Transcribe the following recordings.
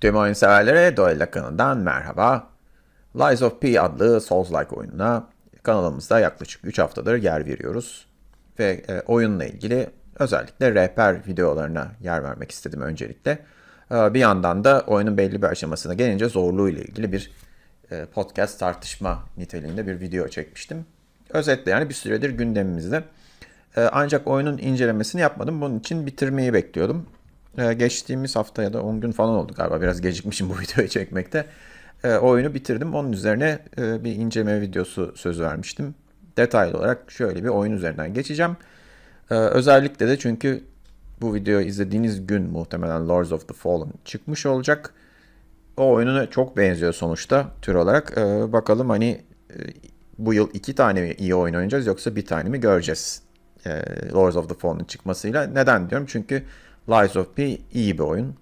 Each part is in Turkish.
Tüm oyun severlere Duella kanalından merhaba. Lies of P adlı Souls-like oyununa kanalımızda yaklaşık 3 haftadır yer veriyoruz. Ve e, oyunla ilgili özellikle rehber videolarına yer vermek istedim öncelikle. E, bir yandan da oyunun belli bir aşamasına gelince zorluğuyla ilgili bir e, podcast tartışma niteliğinde bir video çekmiştim. Özetle yani bir süredir gündemimizde. E, ancak oyunun incelemesini yapmadım. Bunun için bitirmeyi bekliyordum. E, geçtiğimiz hafta ya da 10 gün falan oldu galiba. Biraz gecikmişim bu videoyu çekmekte. E, oyunu bitirdim. Onun üzerine e, bir inceleme videosu söz vermiştim. Detaylı olarak şöyle bir oyun üzerinden geçeceğim. E, özellikle de çünkü bu videoyu izlediğiniz gün muhtemelen Lords of the Fallen çıkmış olacak. O oyununa çok benziyor sonuçta tür olarak. E, bakalım hani e, bu yıl iki tane mi iyi oyun oynayacağız yoksa bir tane mi göreceğiz? E, Lords of the Fallen'ın çıkmasıyla. Neden diyorum? Çünkü Lies of P iyi bir oyun.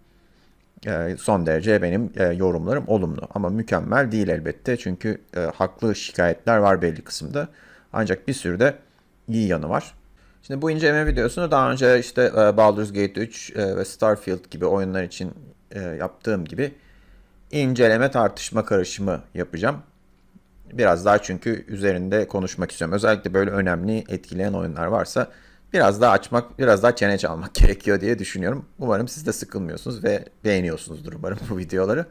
E, son derece benim e, yorumlarım olumlu. Ama mükemmel değil elbette. Çünkü e, haklı şikayetler var belli kısımda. Ancak bir sürü de iyi yanı var. Şimdi bu inceleme videosunu daha önce işte e, Baldur's Gate 3 e, ve Starfield gibi oyunlar için yaptığım gibi inceleme tartışma karışımı yapacağım. Biraz daha çünkü üzerinde konuşmak istiyorum. Özellikle böyle önemli etkileyen oyunlar varsa biraz daha açmak, biraz daha çene çalmak gerekiyor diye düşünüyorum. Umarım siz de sıkılmıyorsunuz ve beğeniyorsunuzdur umarım bu videoları.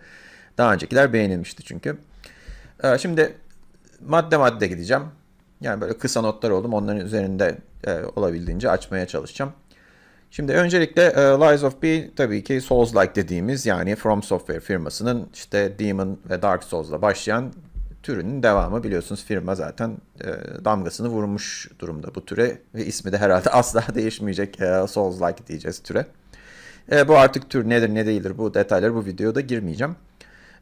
Daha öncekiler beğenilmişti çünkü. Ee, şimdi madde madde gideceğim. Yani böyle kısa notlar oldum. Onların üzerinde e, olabildiğince açmaya çalışacağım. Şimdi öncelikle e, Lies of P tabii ki Souls-like dediğimiz yani From Software firmasının işte Demon ve Dark Souls'la başlayan türünün devamı biliyorsunuz firma zaten e, damgasını vurmuş durumda bu türe ve ismi de herhalde asla değişmeyecek e, Souls-like diyeceğiz türe. E, bu artık tür nedir ne değildir bu detayları bu videoda girmeyeceğim.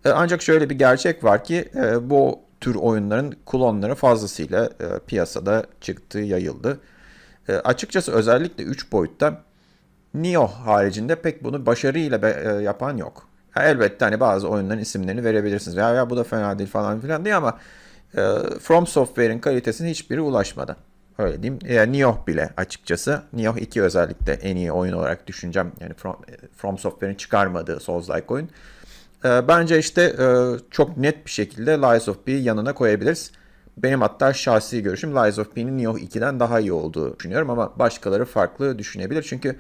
E, ancak şöyle bir gerçek var ki e, bu tür oyunların klonları fazlasıyla e, piyasada çıktı, yayıldı. E, açıkçası özellikle 3 boyutta Nioh haricinde pek bunu başarıyla be, e, yapan yok. Ya elbette hani bazı oyunların isimlerini verebilirsiniz. Ya, ya bu da fena değil falan filan diye ama e, From Software'in kalitesine hiçbiri ulaşmadı. Öyle diyeyim. E, Nioh bile açıkçası. Nioh 2 özellikle en iyi oyun olarak düşüneceğim. Yani From, From Software'in çıkarmadığı Souls-like oyun. E, bence işte e, çok net bir şekilde Lies of P'yi yanına koyabiliriz. Benim hatta şahsi görüşüm Lies of P'nin Nioh 2'den daha iyi olduğu düşünüyorum ama başkaları farklı düşünebilir. Çünkü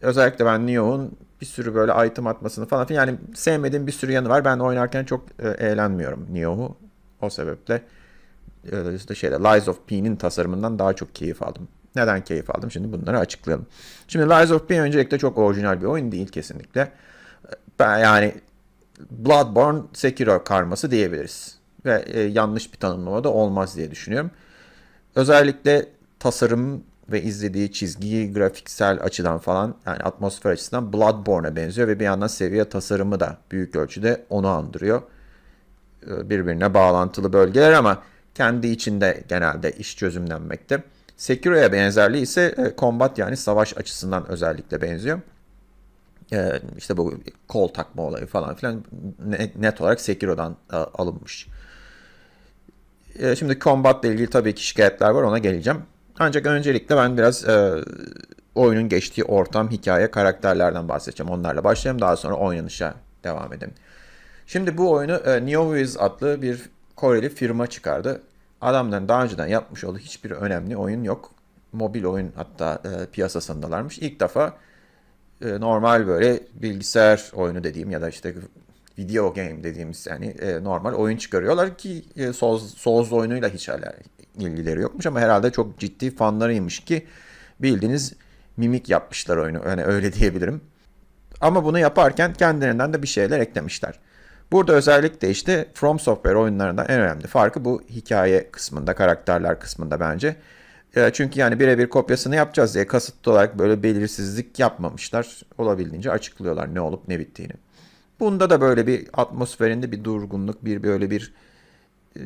özellikle ben Nioh'un bir sürü böyle item atmasını falan filan yani sevmediğim bir sürü yanı var. Ben oynarken çok e, eğlenmiyorum Nioh'u. O sebeple e, işte şeyde Lies of P'nin tasarımından daha çok keyif aldım. Neden keyif aldım? Şimdi bunları açıklayalım. Şimdi Lies of P öncelikle çok orijinal bir oyun değil kesinlikle. Ben yani Bloodborne Sekiro karması diyebiliriz. Ve e, yanlış bir tanımlama da olmaz diye düşünüyorum. Özellikle tasarım ve izlediği çizgi grafiksel açıdan falan yani atmosfer açısından Bloodborne'a benziyor ve bir yandan seviye tasarımı da büyük ölçüde onu andırıyor. Birbirine bağlantılı bölgeler ama kendi içinde genelde iş çözümlenmekte. Sekiro'ya benzerliği ise combat yani savaş açısından özellikle benziyor. İşte bu kol takma olayı falan filan net olarak Sekiro'dan alınmış. Şimdi combat ile ilgili tabii ki şikayetler var ona geleceğim. Ancak öncelikle ben biraz e, oyunun geçtiği ortam, hikaye, karakterlerden bahsedeceğim. Onlarla başlayalım. Daha sonra oynanışa devam edelim. Şimdi bu oyunu e, NeoWiz adlı bir Koreli firma çıkardı. Adamların daha önceden yapmış olduğu hiçbir önemli oyun yok. Mobil oyun hatta e, piyasasındalarmış. İlk defa e, normal böyle bilgisayar oyunu dediğim ya da işte video game dediğimiz yani e, normal oyun çıkarıyorlar ki e, Souls, Souls oyunuyla hiç alakalı ilgileri yokmuş ama herhalde çok ciddi fanlarıymış ki bildiğiniz mimik yapmışlar oyunu. Yani öyle diyebilirim. Ama bunu yaparken kendilerinden de bir şeyler eklemişler. Burada özellikle işte From Software oyunlarından en önemli farkı bu hikaye kısmında, karakterler kısmında bence. Çünkü yani birebir kopyasını yapacağız diye kasıtlı olarak böyle belirsizlik yapmamışlar. Olabildiğince açıklıyorlar ne olup ne bittiğini. Bunda da böyle bir atmosferinde bir durgunluk, bir böyle bir e,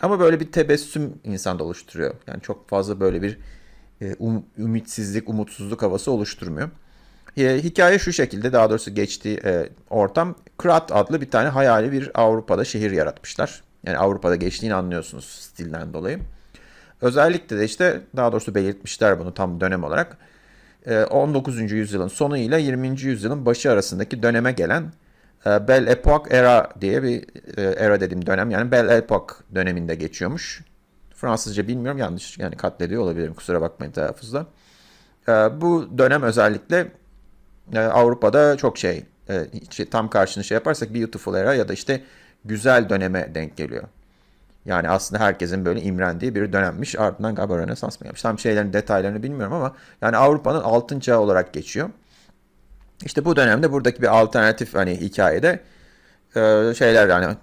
ama böyle bir tebessüm insanda oluşturuyor. Yani çok fazla böyle bir e, um, ümitsizlik, umutsuzluk havası oluşturmuyor. E, hikaye şu şekilde, daha doğrusu geçtiği e, ortam, Krat adlı bir tane hayali bir Avrupa'da şehir yaratmışlar. Yani Avrupa'da geçtiğini anlıyorsunuz stilden dolayı. Özellikle de işte daha doğrusu belirtmişler bunu tam dönem olarak. 19. yüzyılın sonu ile 20. yüzyılın başı arasındaki döneme gelen E, Belle Epoque Era diye bir e, era dediğim dönem yani Belle Epoque döneminde geçiyormuş. Fransızca bilmiyorum yanlış yani katlediyor olabilirim kusura bakmayın telaffuzda. E, bu dönem özellikle e, Avrupa'da çok şey e, tam karşını şey yaparsak Beautiful Era ya da işte güzel döneme denk geliyor. Yani aslında herkesin böyle imrendiği bir dönemmiş. Ardından galiba Rönesans mı gelmiş? Tam şeylerin detaylarını bilmiyorum ama yani Avrupa'nın altın çağı olarak geçiyor. İşte bu dönemde buradaki bir alternatif hani hikayede e, şeyler yani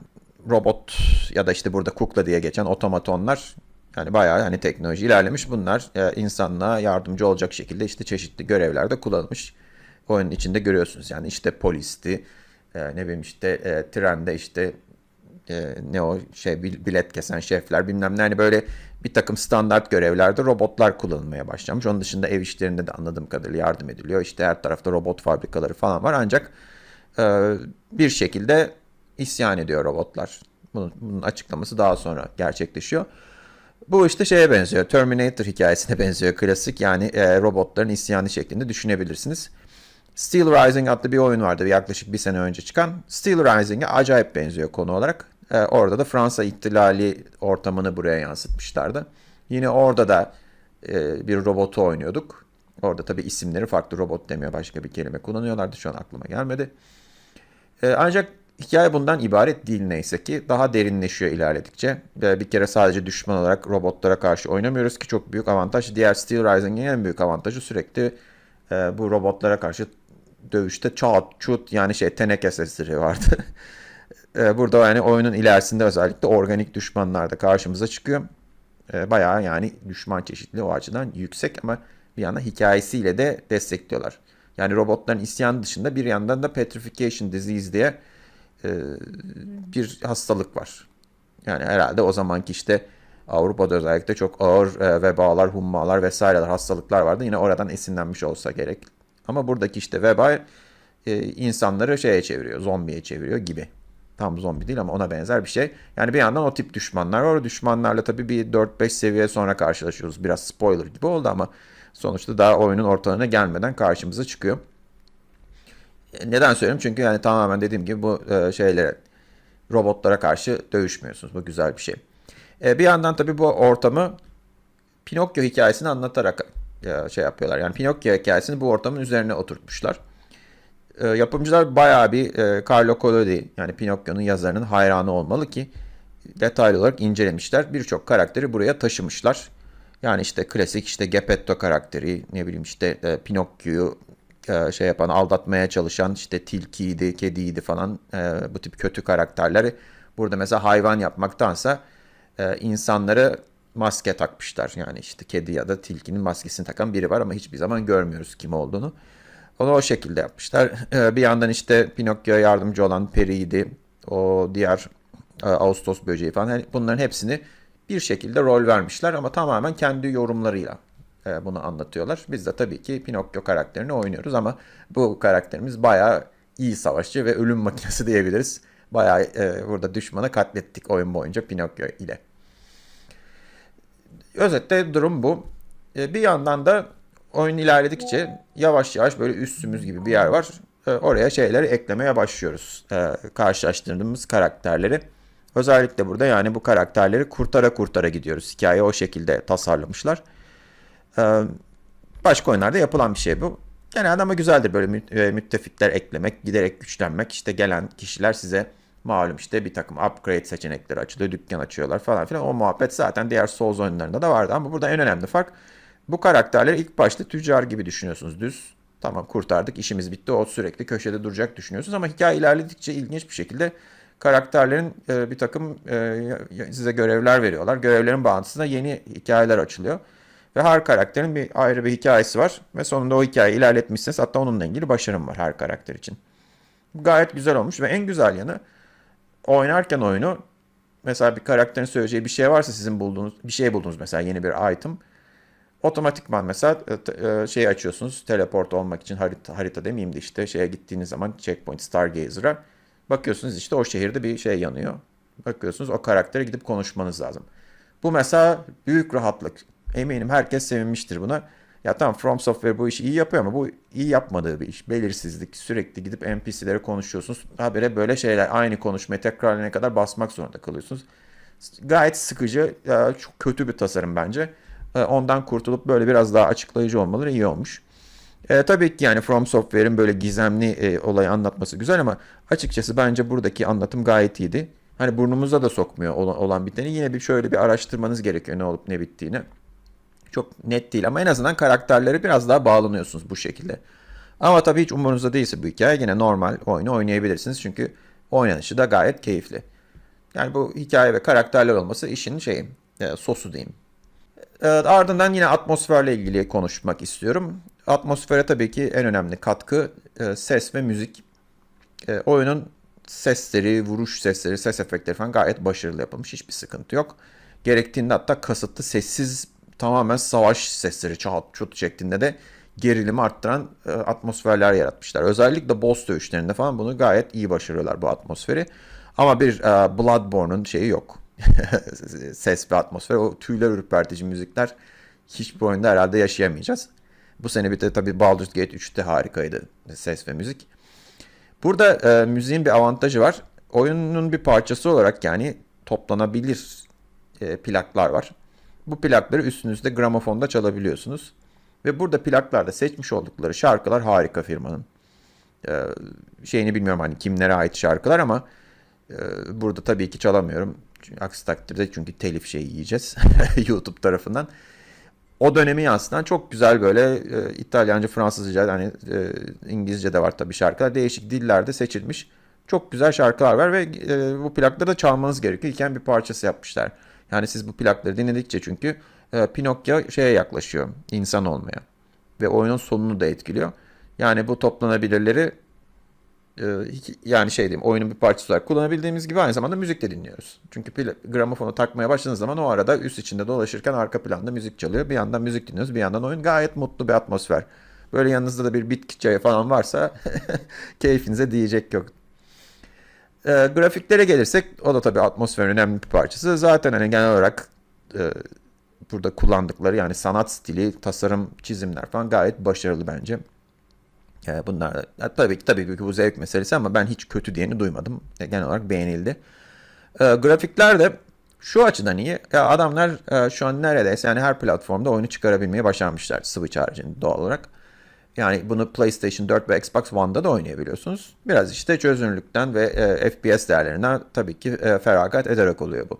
robot ya da işte burada kukla diye geçen otomatonlar yani bayağı hani teknoloji ilerlemiş. Bunlar e, insanlığa yardımcı olacak şekilde işte çeşitli görevlerde kullanılmış. Oyunun içinde görüyorsunuz yani işte polisti, e, ne bileyim işte e, trende işte e, ne o şey bil- bilet kesen şefler bilmem ne hani böyle bir takım standart görevlerde robotlar kullanılmaya başlamış. Onun dışında ev işlerinde de anladığım kadarıyla yardım ediliyor. İşte her tarafta robot fabrikaları falan var ancak e, bir şekilde isyan ediyor robotlar. Bunun, bunun açıklaması daha sonra gerçekleşiyor. Bu işte şeye benziyor. Terminator hikayesine benziyor. Klasik yani e, robotların isyanı şeklinde düşünebilirsiniz. Steel Rising adlı bir oyun vardı yaklaşık bir sene önce çıkan. Steel Rising'e acayip benziyor konu olarak. Ee, orada da Fransa ihtilali ortamını buraya yansıtmışlardı. Yine orada da e, bir robotu oynuyorduk. Orada tabii isimleri farklı robot demiyor başka bir kelime kullanıyorlardı. Şu an aklıma gelmedi. Ee, ancak hikaye bundan ibaret değil neyse ki. Daha derinleşiyor ilerledikçe. Ve bir kere sadece düşman olarak robotlara karşı oynamıyoruz ki çok büyük avantaj. Diğer Steel Rising'in en büyük avantajı sürekli e, bu robotlara karşı dövüşte çat çut yani şey teneke sesleri vardı. E, Burada yani oyunun ilerisinde özellikle organik düşmanlar da karşımıza çıkıyor. E, Bayağı yani düşman çeşitliliği o açıdan yüksek ama bir yandan hikayesiyle de destekliyorlar. Yani robotların isyan dışında bir yandan da Petrification Disease diye e, bir hastalık var. Yani herhalde o zamanki işte Avrupa'da özellikle çok ağır e, vebalar, hummalar vesaireler, hastalıklar vardı. Yine oradan esinlenmiş olsa gerek. Ama buradaki işte veba e, insanları şeye çeviriyor, zombiye çeviriyor gibi. Tam zombi değil ama ona benzer bir şey. Yani bir yandan o tip düşmanlar var. O düşmanlarla tabii bir 4-5 seviye sonra karşılaşıyoruz. Biraz spoiler gibi oldu ama sonuçta daha oyunun ortalarına gelmeden karşımıza çıkıyor. E, Neden söylüyorum? Çünkü yani tamamen dediğim gibi bu e, şeylere robotlara karşı dövüşmüyorsunuz. Bu güzel bir şey. E, bir yandan tabii bu ortamı Pinokyo hikayesini anlatarak şey yapıyorlar. Yani Pinokyo hikayesini bu ortamın üzerine oturtmuşlar. E, yapımcılar bayağı bir e, Carlo Collodi yani Pinokyo'nun yazarının hayranı olmalı ki detaylı olarak incelemişler. Birçok karakteri buraya taşımışlar. Yani işte klasik işte Geppetto karakteri, ne bileyim işte e, Pinokyo'yu e, şey yapan, aldatmaya çalışan işte tilkiydi, kediydi falan e, bu tip kötü karakterleri burada mesela hayvan yapmaktansa e, insanları maske takmışlar. Yani işte kedi ya da tilkinin maskesini takan biri var ama hiçbir zaman görmüyoruz kim olduğunu. Onu o şekilde yapmışlar. E, bir yandan işte Pinokyo'ya yardımcı olan Peri'ydi. O diğer e, Ağustos böceği falan. Yani bunların hepsini bir şekilde rol vermişler ama tamamen kendi yorumlarıyla e, bunu anlatıyorlar. Biz de tabii ki Pinokyo karakterini oynuyoruz ama bu karakterimiz bayağı iyi savaşçı ve ölüm makinesi diyebiliriz. Bayağı e, burada düşmanı katlettik oyun boyunca Pinokyo ile. Özetle durum bu. E, bir yandan da oyun ilerledikçe yavaş yavaş böyle üstümüz gibi bir yer var. E, oraya şeyleri eklemeye başlıyoruz. E, karşılaştırdığımız karakterleri. Özellikle burada yani bu karakterleri kurtara kurtara gidiyoruz. Hikaye o şekilde tasarlamışlar. E, başka oyunlarda yapılan bir şey bu. Genelde ama güzeldir böyle e, müttefikler eklemek, giderek güçlenmek. İşte gelen kişiler size malum işte bir takım upgrade seçenekleri açılıyor, dükkan açıyorlar falan filan. O muhabbet zaten diğer Souls oyunlarında da vardı ama burada en önemli fark bu karakterleri ilk başta tüccar gibi düşünüyorsunuz. Düz tamam kurtardık işimiz bitti o sürekli köşede duracak düşünüyorsunuz ama hikaye ilerledikçe ilginç bir şekilde karakterlerin e, bir takım e, size görevler veriyorlar. Görevlerin bağıntısında yeni hikayeler açılıyor. Ve her karakterin bir ayrı bir hikayesi var. Ve sonunda o hikayeyi ilerletmişsiniz. Hatta onunla ilgili başarım var her karakter için. Gayet güzel olmuş ve en güzel yanı oynarken oyunu mesela bir karakterin söyleyeceği bir şey varsa sizin bulduğunuz bir şey buldunuz mesela yeni bir item. Otomatikman mesela şey açıyorsunuz teleport olmak için harita, harita demeyeyim de işte şeye gittiğiniz zaman checkpoint Stargazer'a bakıyorsunuz işte o şehirde bir şey yanıyor. Bakıyorsunuz o karaktere gidip konuşmanız lazım. Bu mesela büyük rahatlık. Eminim herkes sevinmiştir buna. Ya tamam From Software bu işi iyi yapıyor ama bu iyi yapmadığı bir iş. Belirsizlik, sürekli gidip NPC'lere konuşuyorsunuz. Habere böyle şeyler aynı konuşmayı tekrarlayana kadar basmak zorunda kalıyorsunuz. Gayet sıkıcı, çok kötü bir tasarım bence. E, Ondan kurtulup böyle biraz daha açıklayıcı olmaları iyi olmuş. E, tabii ki yani From Software'in böyle gizemli e, olayı anlatması güzel ama açıkçası bence buradaki anlatım gayet iyiydi. Hani burnumuza da sokmuyor olan, olan biteni. Yine bir şöyle bir araştırmanız gerekiyor ne olup ne bittiğini. Çok net değil ama en azından karakterlere biraz daha bağlanıyorsunuz bu şekilde. Ama tabii hiç umurunuzda değilse bu hikaye yine normal oyunu oynayabilirsiniz. Çünkü oynanışı da gayet keyifli. Yani bu hikaye ve karakterler olması işin şeyi, e, sosu diyeyim. Ardından yine atmosferle ilgili konuşmak istiyorum. Atmosfere tabii ki en önemli katkı e, ses ve müzik. E, oyunun sesleri, vuruş sesleri, ses efektleri falan gayet başarılı yapılmış. Hiçbir sıkıntı yok. Gerektiğinde hatta kasıtlı sessiz tamamen savaş sesleri çat çut şeklinde de gerilimi arttıran e, atmosferler yaratmışlar. Özellikle boss dövüşlerinde falan bunu gayet iyi başarıyorlar bu atmosferi. Ama bir Bloodborne'un şeyi yok. Ses ve atmosfer. O tüyler ürpertici müzikler hiçbir oyunda herhalde yaşayamayacağız. Bu sene bir de tabii Baldur's Gate 3'te harikaydı ses ve müzik. Burada e, müziğin bir avantajı var. Oyunun bir parçası olarak yani toplanabilir e, plaklar var. Bu plakları üstünüzde gramofonda çalabiliyorsunuz. Ve burada plaklarda seçmiş oldukları şarkılar harika firmanın. E, şeyini bilmiyorum hani kimlere ait şarkılar ama e, burada tabii ki çalamıyorum. Aksi takdirde çünkü telif şeyi yiyeceğiz YouTube tarafından o dönemi yansıtan çok güzel böyle e, İtalyanca, Fransızca, hani e, İngilizce de var tabii şarkılar. Değişik dillerde seçilmiş çok güzel şarkılar var ve e, bu plakları da çalmanız gerekiyor. Bir parçası yapmışlar. Yani siz bu plakları dinledikçe çünkü e, Pinokyo şeye yaklaşıyor, insan olmaya ve oyunun sonunu da etkiliyor. Yani bu toplanabilirleri yani şey diyeyim oyunun bir parçası olarak kullanabildiğimiz gibi aynı zamanda müzik de dinliyoruz. Çünkü gramofonu takmaya başladığınız zaman o arada üst içinde dolaşırken arka planda müzik çalıyor. Bir yandan müzik dinliyoruz bir yandan oyun gayet mutlu bir atmosfer. Böyle yanınızda da bir bitki çayı falan varsa keyfinize diyecek yok. E, grafiklere gelirsek o da tabii atmosferin önemli bir parçası. Zaten hani genel olarak e, burada kullandıkları yani sanat stili, tasarım, çizimler falan gayet başarılı bence. E, bunlar da, tabii ki tabii ki bu zevk meselesi ama ben hiç kötü diyeni duymadım. E, genel olarak beğenildi. E, grafikler de şu açıdan iyi. Ya adamlar e, şu an neredeyse yani her platformda oyunu çıkarabilmeyi başarmışlar Switch haricinde doğal olarak. Yani bunu PlayStation 4 ve Xbox One'da da oynayabiliyorsunuz. Biraz işte çözünürlükten ve e, FPS değerlerinden tabii ki e, feragat ederek oluyor bu.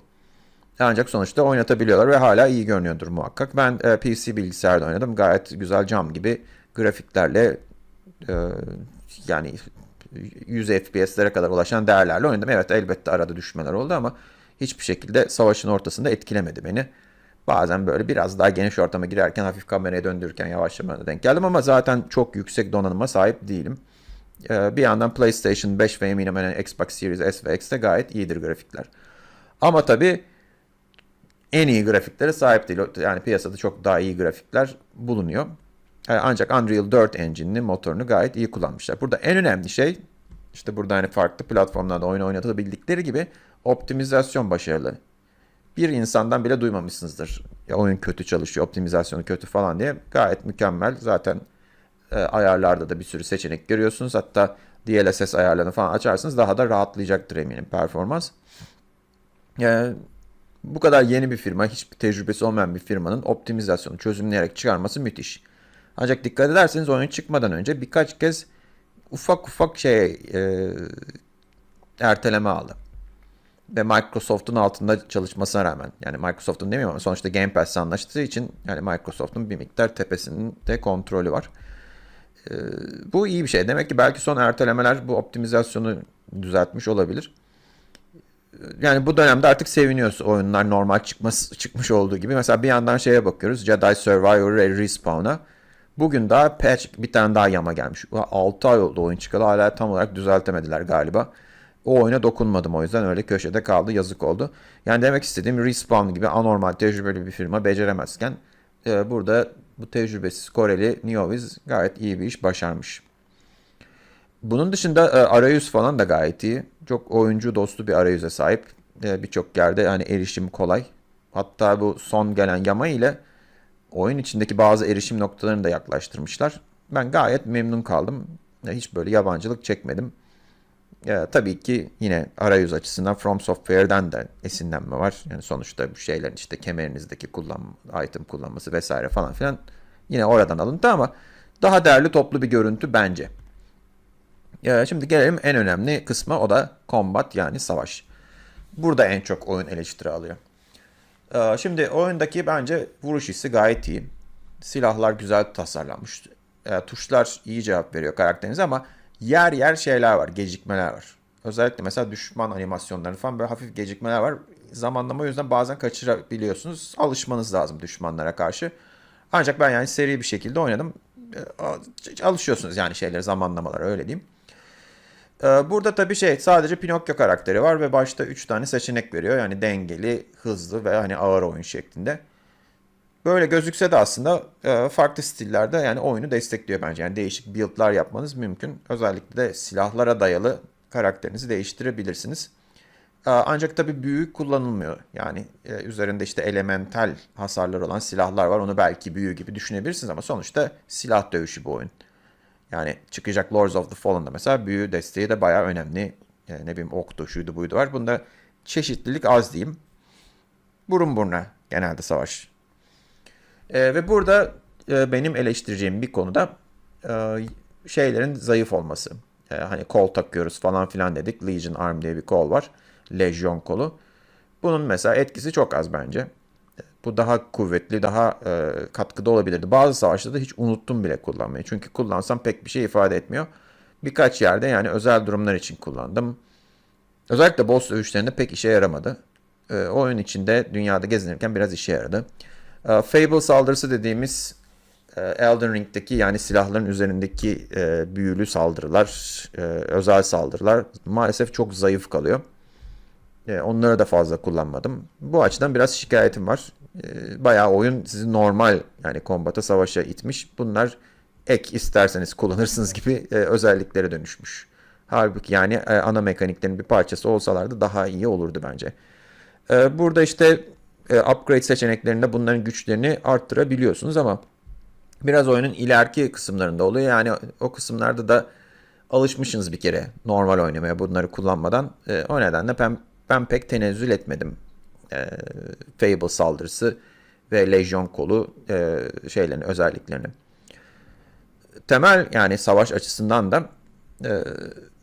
Ancak sonuçta oynatabiliyorlar ve hala iyi görünüyordur muhakkak. Ben e, PC bilgisayarda oynadım. Gayet güzel cam gibi grafiklerle e, yani 100 FPS'lere kadar ulaşan değerlerle oynadım. Evet elbette arada düşmeler oldu ama hiçbir şekilde savaşın ortasında etkilemedi beni. Bazen böyle biraz daha geniş ortama girerken hafif kameraya döndürürken yavaşlamana denk geldim ama zaten çok yüksek donanıma sahip değilim. Ee, bir yandan PlayStation 5 ve eminim yani Xbox Series S ve X'te gayet iyidir grafikler. Ama tabii en iyi grafiklere sahip değil. Yani piyasada çok daha iyi grafikler bulunuyor. Ancak Unreal 4 engine'ini, motorunu gayet iyi kullanmışlar. Burada en önemli şey, işte burada hani farklı platformlarda oyun oynatabildikleri gibi optimizasyon başarılı bir insandan bile duymamışsınızdır. Ya oyun kötü çalışıyor, optimizasyonu kötü falan diye. Gayet mükemmel. Zaten e, ayarlarda da bir sürü seçenek görüyorsunuz. Hatta DLSS ayarlarını falan açarsınız daha da rahatlayacaktır eminim performans. E, bu kadar yeni bir firma, hiçbir tecrübesi olmayan bir firmanın optimizasyonu çözümleyerek çıkarması müthiş. Ancak dikkat ederseniz oyun çıkmadan önce birkaç kez ufak ufak şey e, erteleme aldı ve Microsoft'un altında çalışmasına rağmen yani Microsoft'un demiyorum ama sonuçta Game Pass anlaştığı için yani Microsoft'un bir miktar tepesinin de kontrolü var. Ee, bu iyi bir şey. Demek ki belki son ertelemeler bu optimizasyonu düzeltmiş olabilir. Yani bu dönemde artık seviniyoruz oyunlar normal çıkması, çıkmış olduğu gibi. Mesela bir yandan şeye bakıyoruz. Jedi Survivor Respawn'a. Bugün daha patch bir tane daha yama gelmiş. 6 ay oldu oyun çıkalı hala tam olarak düzeltemediler galiba. O oyuna dokunmadım o yüzden öyle köşede kaldı yazık oldu. Yani demek istediğim Respawn gibi anormal tecrübeli bir firma beceremezken e, burada bu tecrübesiz Koreli Neoviz gayet iyi bir iş başarmış. Bunun dışında e, arayüz falan da gayet iyi. Çok oyuncu dostu bir arayüze sahip. E, Birçok yerde yani erişim kolay. Hatta bu son gelen yama ile oyun içindeki bazı erişim noktalarını da yaklaştırmışlar. Ben gayet memnun kaldım. Hiç böyle yabancılık çekmedim. E, tabii ki yine arayüz açısından From Software'den de esinlenme var. Yani sonuçta bu şeylerin işte kemerinizdeki kullan, item kullanması vesaire falan filan yine oradan alıntı ama daha değerli toplu bir görüntü bence. E, şimdi gelelim en önemli kısma o da combat yani savaş. Burada en çok oyun eleştiri alıyor. Ee, Şimdi oyundaki bence vuruş hissi gayet iyi. Silahlar güzel tasarlanmış. Ee, Tuşlar iyi cevap veriyor karakterinize ama yer yer şeyler var, gecikmeler var. Özellikle mesela düşman animasyonları falan böyle hafif gecikmeler var. Zamanlama o yüzden bazen kaçırabiliyorsunuz. Alışmanız lazım düşmanlara karşı. Ancak ben yani seri bir şekilde oynadım. Ee, Alışıyorsunuz yani şeyleri, zamanlamalara öyle diyeyim. Ee, Burada tabii şey sadece Pinokyo karakteri var ve başta 3 tane seçenek veriyor. Yani dengeli, hızlı ve hani ağır oyun şeklinde. Böyle gözükse de aslında e, farklı stillerde yani oyunu destekliyor bence. Yani değişik build'lar yapmanız mümkün. Özellikle de silahlara dayalı karakterinizi değiştirebilirsiniz. Ee, Ancak tabii büyü kullanılmıyor. Yani e, üzerinde işte elemental hasarlar olan silahlar var. Onu belki büyü gibi düşünebilirsiniz ama sonuçta silah dövüşü bu oyun. Yani çıkacak Lords of the Fallen'da mesela büyü desteği de bayağı önemli. Yani ne bileyim oktu, şuydu buydu var. Bunda çeşitlilik az diyeyim. Burun buruna genelde savaş. Ee, ve burada e, benim eleştireceğim bir konuda e, şeylerin zayıf olması. E, hani kol takıyoruz falan filan dedik. Legion Arm diye bir kol var. Lejyon kolu. Bunun mesela etkisi çok az bence. Bu daha kuvvetli, daha e, katkıda olabilirdi. Bazı savaşlarda hiç unuttum bile kullanmayı. Çünkü kullansam pek bir şey ifade etmiyor. Birkaç yerde yani özel durumlar için kullandım. Özellikle boss dövüşlerinde pek işe yaramadı. E, oyun içinde dünyada gezinirken biraz işe yaradı. E, Fable saldırısı dediğimiz e, Elden Ring'deki yani silahların üzerindeki e, büyülü saldırılar, e, özel saldırılar maalesef çok zayıf kalıyor. E, Onları da fazla kullanmadım. Bu açıdan biraz şikayetim var. E, Bayağı oyun sizi normal yani kombata savaşa itmiş. Bunlar ek isterseniz kullanırsınız gibi e, özelliklere dönüşmüş. Halbuki yani e, ana mekaniklerin bir parçası olsalardı daha iyi olurdu bence. E, Burada işte e, upgrade seçeneklerinde bunların güçlerini arttırabiliyorsunuz ama biraz oyunun ileriki kısımlarında oluyor. Yani o kısımlarda da alışmışsınız bir kere normal oynamaya bunları kullanmadan. E, o nedenle ben, ben pek tenezzül etmedim. E, Fable saldırısı ve Lejyon kolu e, şeylerin özelliklerini. Temel yani savaş açısından da e,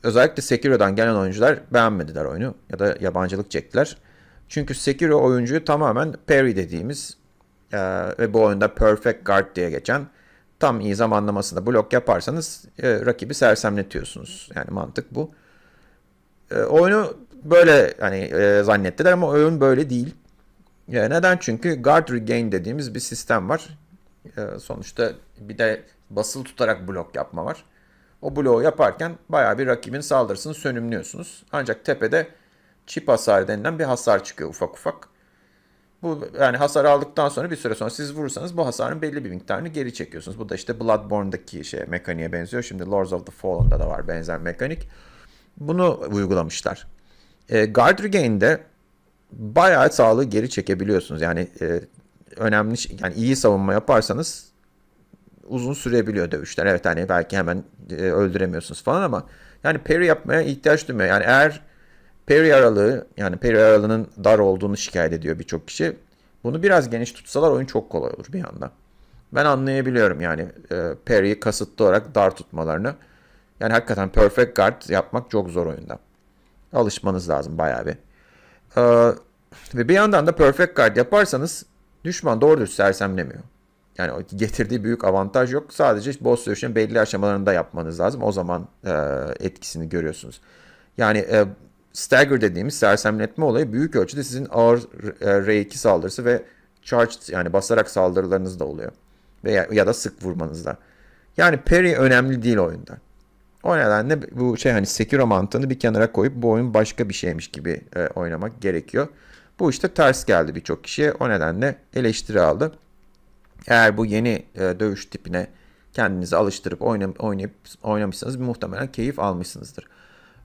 özellikle Sekiro'dan gelen oyuncular beğenmediler oyunu ya da yabancılık çektiler. Çünkü Sekiro oyuncuyu tamamen parry dediğimiz e, ve bu oyunda perfect guard diye geçen tam iyi zamanlamasında blok yaparsanız e, rakibi sersemletiyorsunuz. Yani mantık bu. E, oyunu böyle hani e, zannettiler ama oyun böyle değil. E, neden? Çünkü guard regain dediğimiz bir sistem var. E, sonuçta bir de basılı tutarak blok yapma var. O bloğu yaparken bayağı bir rakibin saldırısını sönümlüyorsunuz. Ancak tepede çip hasarı denilen bir hasar çıkıyor ufak ufak. Bu yani hasar aldıktan sonra bir süre sonra siz vurursanız bu hasarın belli bir miktarını geri çekiyorsunuz. Bu da işte Bloodborne'daki şey mekaniğe benziyor. Şimdi Lords of the Fallen'da da var benzer mekanik. Bunu uygulamışlar. E, Guard Regain'de bayağı sağlığı geri çekebiliyorsunuz. Yani e, önemli yani iyi savunma yaparsanız uzun sürebiliyor dövüşler. Evet hani belki hemen e, öldüremiyorsunuz falan ama yani parry yapmaya ihtiyaç duymuyor. Yani eğer parry aralığı yani parry aralığının dar olduğunu şikayet ediyor birçok kişi. Bunu biraz geniş tutsalar oyun çok kolay olur bir anda. Ben anlayabiliyorum yani e, parry'i kasıtlı olarak dar tutmalarını. Yani hakikaten perfect guard yapmak çok zor oyunda. Alışmanız lazım bayağı bir. Ee, ve bir yandan da perfect guard yaparsanız düşman doğru dürüst sersemlemiyor. Yani getirdiği büyük avantaj yok. Sadece boss dövüşünün belli aşamalarında yapmanız lazım. O zaman e, etkisini görüyorsunuz. Yani e, stagger dediğimiz sersemletme olayı büyük ölçüde sizin ağır e, R2 saldırısı ve charged yani basarak saldırılarınız da oluyor. Veya ya da sık vurmanızda. Yani parry önemli değil oyunda. O nedenle bu şey hani Sekiro mantığını bir kenara koyup bu oyun başka bir şeymiş gibi e, oynamak gerekiyor. Bu işte ters geldi birçok kişiye. O nedenle eleştiri aldı. Eğer bu yeni e, dövüş tipine kendinizi alıştırıp oynam oynayıp oynamışsanız muhtemelen keyif almışsınızdır.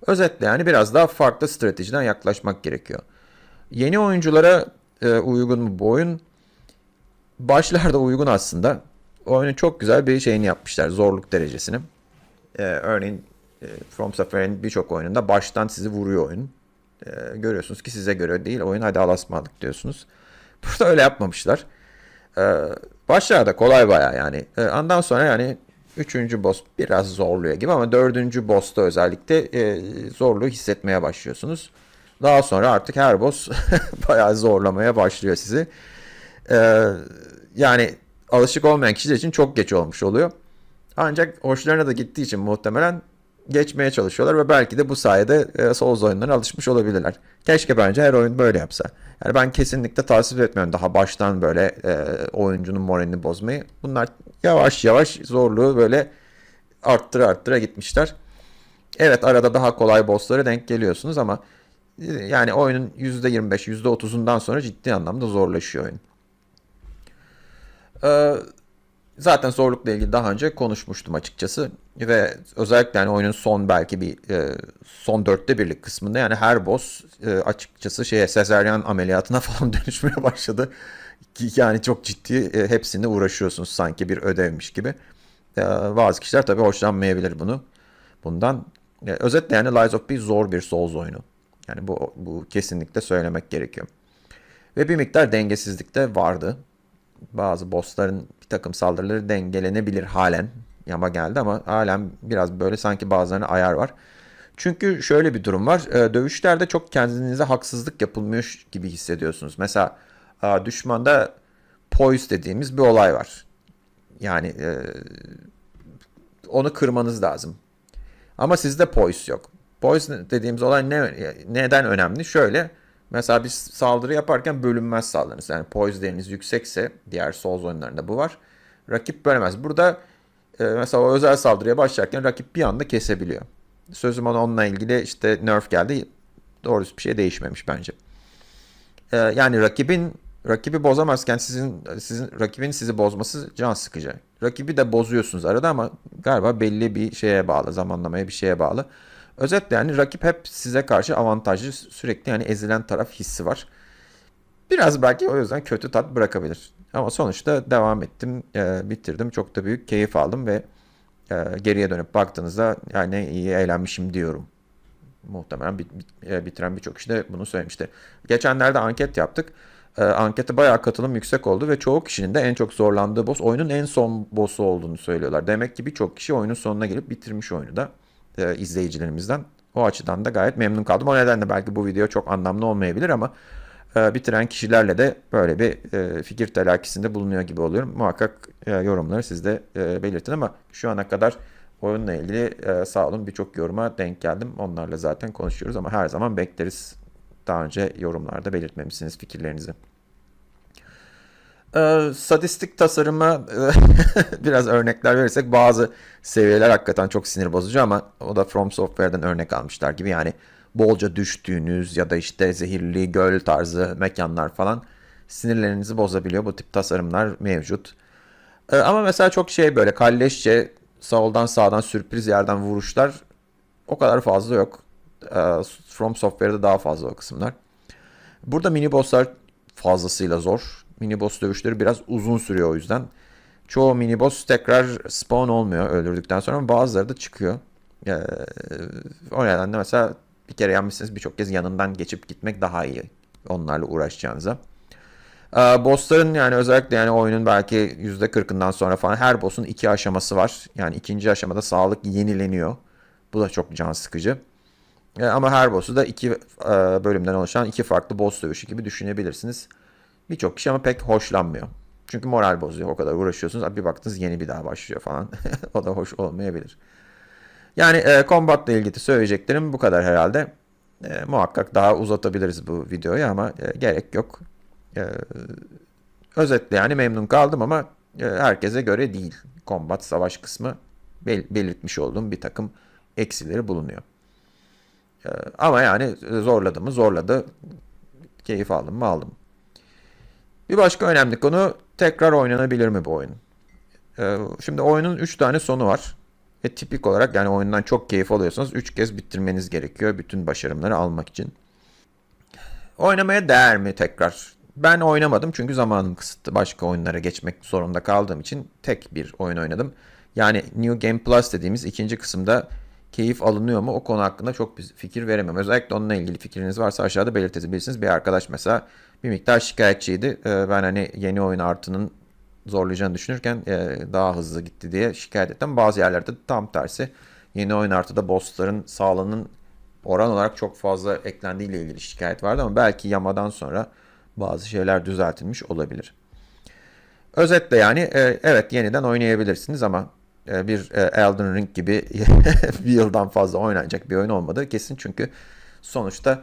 Özetle yani biraz daha farklı stratejiden yaklaşmak gerekiyor. Yeni oyunculara e, uygun mu bu oyun? Başlarda uygun aslında. Oyunun çok güzel bir şeyini yapmışlar. Zorluk derecesini. Ee, örneğin e, From Software'in birçok oyununda baştan sizi vuruyor oyun. Ee, görüyorsunuz ki size göre değil. Oyun hadi alasmadık diyorsunuz. Burada öyle yapmamışlar. Ee, başlarda kolay baya yani. Ee, ondan sonra yani üçüncü boss biraz zorluyor gibi ama dördüncü boss'ta özellikle e, zorluğu hissetmeye başlıyorsunuz. Daha sonra artık her boss bayağı zorlamaya başlıyor sizi. Ee, yani alışık olmayan kişiler için çok geç olmuş oluyor. Ancak hoşlarına da gittiği için muhtemelen geçmeye çalışıyorlar ve belki de bu sayede e, Souls oyunlarına alışmış olabilirler. Keşke bence her oyun böyle yapsa. Yani ben kesinlikle tasvip etmiyorum daha baştan böyle e, oyuncunun moralini bozmayı. Bunlar yavaş yavaş zorluğu böyle arttıra arttıra gitmişler. Evet arada daha kolay bosslara denk geliyorsunuz ama e, yani oyunun %25, %30'undan sonra ciddi anlamda zorlaşıyor oyun. Ee, zaten zorlukla ilgili daha önce konuşmuştum açıkçası ve özellikle yani oyunun son belki bir e, son dörtte birlik kısmında yani her boss e, açıkçası şeye sezaryen ameliyatına falan dönüşmeye başladı. Yani çok ciddi e, hepsinde uğraşıyorsunuz sanki bir ödevmiş gibi. E, bazı kişiler tabii hoşlanmayabilir bunu. Bundan e, özetle yani Lies of P zor bir Souls oyunu. Yani bu bu kesinlikle söylemek gerekiyor. Ve bir miktar dengesizlik de vardı. Bazı bossların takım saldırıları dengelenebilir halen. Yama geldi ama halen biraz böyle sanki bazılarına ayar var. Çünkü şöyle bir durum var. E, Dövüşlerde çok kendinize haksızlık yapılmıyor gibi hissediyorsunuz. Mesela e, düşmanda poise dediğimiz bir olay var. Yani e, onu kırmanız lazım. Ama sizde poise yok. Poise dediğimiz olay ne, neden önemli? Şöyle mesela bir saldırı yaparken bölünmez saldırınız. Yani poise değeriniz yüksekse diğer Souls oyunlarında bu var. Rakip bölmez. Burada e, mesela o özel saldırıya başlarken rakip bir anda kesebiliyor. Sözüm ona onunla ilgili işte nerf geldi. Doğrusu bir şey değişmemiş bence. E, yani rakibin rakibi bozamazken sizin sizin rakibin sizi bozması can sıkıcı. Rakibi de bozuyorsunuz arada ama galiba belli bir şeye bağlı, zamanlamaya bir şeye bağlı. Özetle yani rakip hep size karşı avantajlı sürekli yani ezilen taraf hissi var. Biraz belki o yüzden kötü tat bırakabilir. Ama sonuçta devam ettim, e, bitirdim. Çok da büyük keyif aldım ve e, geriye dönüp baktığınızda yani iyi eğlenmişim diyorum. Muhtemelen bit, bit, e, bitiren birçok kişi de bunu söylemişti. Geçenlerde anket yaptık. E, ankete bayağı katılım yüksek oldu ve çoğu kişinin de en çok zorlandığı boss oyunun en son boss'u olduğunu söylüyorlar. Demek ki birçok kişi oyunun sonuna gelip bitirmiş oyunu da e, izleyicilerimizden. O açıdan da gayet memnun kaldım. O nedenle belki bu video çok anlamlı olmayabilir ama e, bitiren kişilerle de böyle bir e, fikir telakkisinde bulunuyor gibi oluyorum. Muhakkak e, yorumları siz de e, belirtin ama şu ana kadar oyunla ilgili e, sağ olun birçok yoruma denk geldim. Onlarla zaten konuşuyoruz ama her zaman bekleriz. Daha önce yorumlarda belirtmemişsiniz fikirlerinizi. Ee, sadistik tasarıma e, biraz örnekler verirsek bazı seviyeler hakikaten çok sinir bozucu ama o da From Software'den örnek almışlar gibi yani bolca düştüğünüz ya da işte zehirli göl tarzı mekanlar falan sinirlerinizi bozabiliyor. Bu tip tasarımlar mevcut. Ee, ama mesela çok şey böyle kalleşçe soldan sağdan sürpriz yerden vuruşlar o kadar fazla yok. Ee, From Software'da daha fazla o kısımlar. Burada mini bosslar fazlasıyla zor. Mini boss dövüşleri biraz uzun sürüyor o yüzden. Çoğu mini boss tekrar spawn olmuyor öldürdükten sonra ama bazıları da çıkıyor. Ee, o nedenle mesela bir kere yanmışsınız birçok kez yanından geçip gitmek daha iyi onlarla uğraşacağınıza. Ee, bossların yani özellikle yani oyunun belki %40'ından sonra falan her boss'un iki aşaması var. Yani ikinci aşamada sağlık yenileniyor. Bu da çok can sıkıcı. Ee, ama her boss'u da iki e, bölümden oluşan iki farklı boss dövüşü gibi düşünebilirsiniz. Birçok kişi ama pek hoşlanmıyor. Çünkü moral bozuyor. O kadar uğraşıyorsunuz. Bir baktınız yeni bir daha başlıyor falan. o da hoş olmayabilir. Yani e, combat'la ilgili söyleyeceklerim bu kadar herhalde. E, muhakkak daha uzatabiliriz bu videoyu ama e, gerek yok. E, özetle yani memnun kaldım ama e, herkese göre değil. Combat savaş kısmı bel belirtmiş olduğum bir takım eksileri bulunuyor. E, ama yani zorladı mı zorladı. Keyif aldım mı aldım. Bir başka önemli konu tekrar oynanabilir mi bu oyun? Ee, şimdi oyunun 3 tane sonu var. Ve tipik olarak yani oyundan çok keyif alıyorsanız 3 kez bitirmeniz gerekiyor bütün başarımları almak için. Oynamaya değer mi tekrar Ben oynamadım çünkü zamanım kısıtlı. Başka oyunlara geçmek zorunda kaldığım için tek bir oyun oynadım. Yani New Game Plus dediğimiz ikinci kısımda keyif alınıyor mu o konu hakkında çok bir fikir veremem. Özellikle onunla ilgili fikriniz varsa aşağıda belirtebilirsiniz. Bir arkadaş mesela bir miktar şikayetçiydi. Ee, Ben hani yeni oyun artının zorlayacağını düşünürken e, daha hızlı gitti diye şikayet ettim. Bazı yerlerde tam tersi. Yeni oyun artıda bossların sağlığının oran olarak çok fazla eklendiği ile ilgili şikayet vardı ama belki yamadan sonra bazı şeyler düzeltilmiş olabilir. Özetle yani e, evet yeniden oynayabilirsiniz ama e, bir Elden Ring gibi bir yıldan fazla oynanacak bir oyun olmadı kesin çünkü sonuçta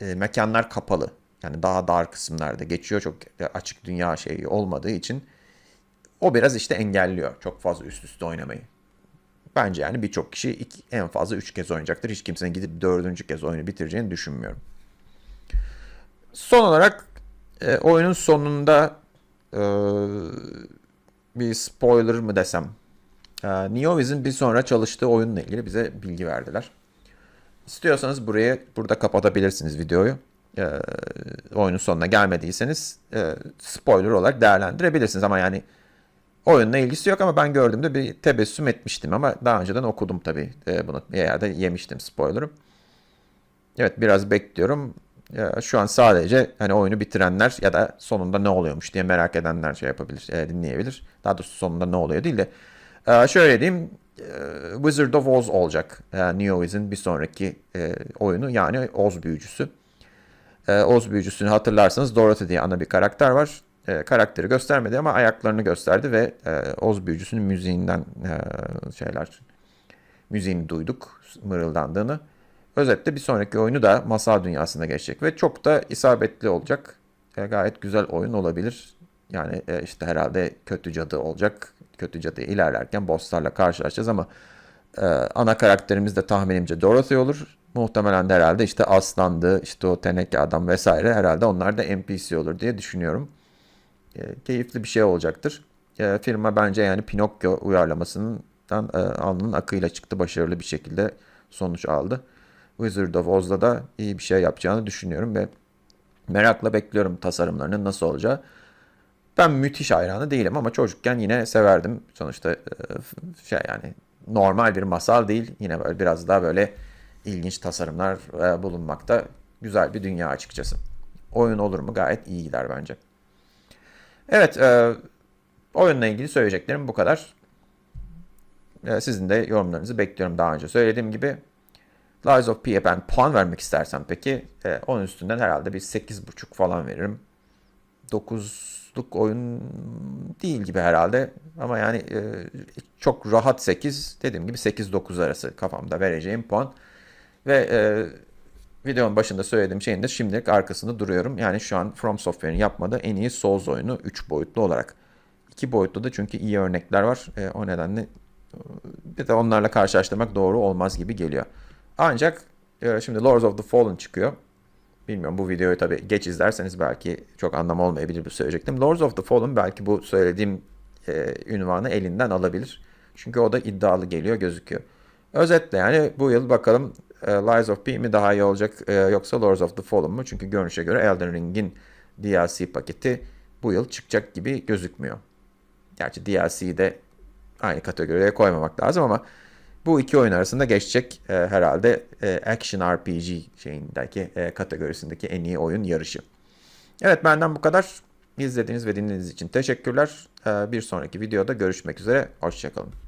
mekanlar kapalı. Yani daha dar kısımlarda geçiyor çok açık dünya şeyi olmadığı için o biraz işte engelliyor çok fazla üst üste oynamayı. Bence yani birçok kişi iki, en fazla 3 kez oynayacaktır. Hiç kimsenin gidip dördüncü kez oyunu bitireceğini düşünmüyorum. Son olarak e, oyunun sonunda e, bir spoiler mı desem. E, Neovis'in bir sonra çalıştığı oyunla ilgili bize bilgi verdiler. İstiyorsanız buraya burada kapatabilirsiniz videoyu. E, oyunun sonuna gelmediyseniz e, spoiler olarak değerlendirebilirsiniz ama yani oyunla ilgisi yok ama ben gördüğümde bir tebessüm etmiştim ama daha önceden okudum tabii e, bunu. Bir yerde yemiştim spoiler'ı. Evet biraz bekliyorum. Ya, şu an sadece hani oyunu bitirenler ya da sonunda ne oluyormuş diye merak edenler şey yapabilir, e, dinleyebilir. Daha doğrusu sonunda ne oluyor değil de. E, şöyle diyeyim, e, Wizard of Oz olacak. E, Neowiz'in bir sonraki e, oyunu yani Oz büyücüsü. E, Oz büyücüsünü hatırlarsanız Dorothy diye ana bir karakter var. E, karakteri göstermedi ama ayaklarını gösterdi ve e, Oz büyücüsünün müziğinden e, şeyler müziğini duyduk mırıldandığını. Özetle bir sonraki oyunu da masal dünyasında geçecek ve çok da isabetli olacak. E, gayet güzel oyun olabilir. Yani e, işte herhalde kötü cadı olacak. Kötü cadı ilerlerken bosslarla karşılaşacağız ama e, ana karakterimiz de tahminimce Dorothy olur. Muhtemelen de herhalde işte aslandı, işte o teneke adam vesaire herhalde onlar da NPC olur diye düşünüyorum. E, keyifli bir şey olacaktır. E, firma bence yani Pinokyo uyarlamasından e, alnının akıyla çıktı. Başarılı bir şekilde sonuç aldı. Wizard of Oz'da da iyi bir şey yapacağını düşünüyorum ve merakla bekliyorum tasarımlarının nasıl olacağı. Ben müthiş hayranı değilim ama çocukken yine severdim. Sonuçta e, şey yani normal bir masal değil. Yine böyle biraz daha böyle ilginç tasarımlar e, bulunmakta. Güzel bir dünya açıkçası. Oyun olur mu gayet iyi gider bence. Evet, e, oyunla ilgili söyleyeceklerim bu kadar. E, sizin de yorumlarınızı bekliyorum daha önce söylediğim gibi. Lies of P'ye ben puan vermek istersem peki onun üstünden herhalde bir 8.5 falan veririm. 9'luk oyun değil gibi herhalde ama yani çok rahat 8 dediğim gibi 8-9 arası kafamda vereceğim puan. Ve e, videonun başında söylediğim şeyin de şimdilik arkasında duruyorum. Yani şu an From Software'in yapmadığı en iyi Souls oyunu 3 boyutlu olarak. 2 boyutlu da çünkü iyi örnekler var. E, o nedenle e, bir de onlarla karşılaştırmak doğru olmaz gibi geliyor. Ancak e, şimdi Lords of the Fallen çıkıyor. Bilmiyorum bu videoyu tabii geç izlerseniz belki çok anlam olmayabilir bu söyleyecektim. Lords of the Fallen belki bu söylediğim e, ünvanı elinden alabilir. Çünkü o da iddialı geliyor gözüküyor. Özetle yani bu yıl bakalım e, Lies of P mi daha iyi olacak e, yoksa Lords of the Fallen mu? Çünkü görünüşe göre Elden Ring'in DLC paketi bu yıl çıkacak gibi gözükmüyor. Gerçi DLC'yi de aynı kategoriye koymamak lazım ama bu iki oyun arasında geçecek e, herhalde e, Action RPG şeyindeki e, kategorisindeki en iyi oyun yarışı. Evet benden bu kadar. İzlediğiniz ve dinlediğiniz için teşekkürler. E, bir sonraki videoda görüşmek üzere. Hoşçakalın.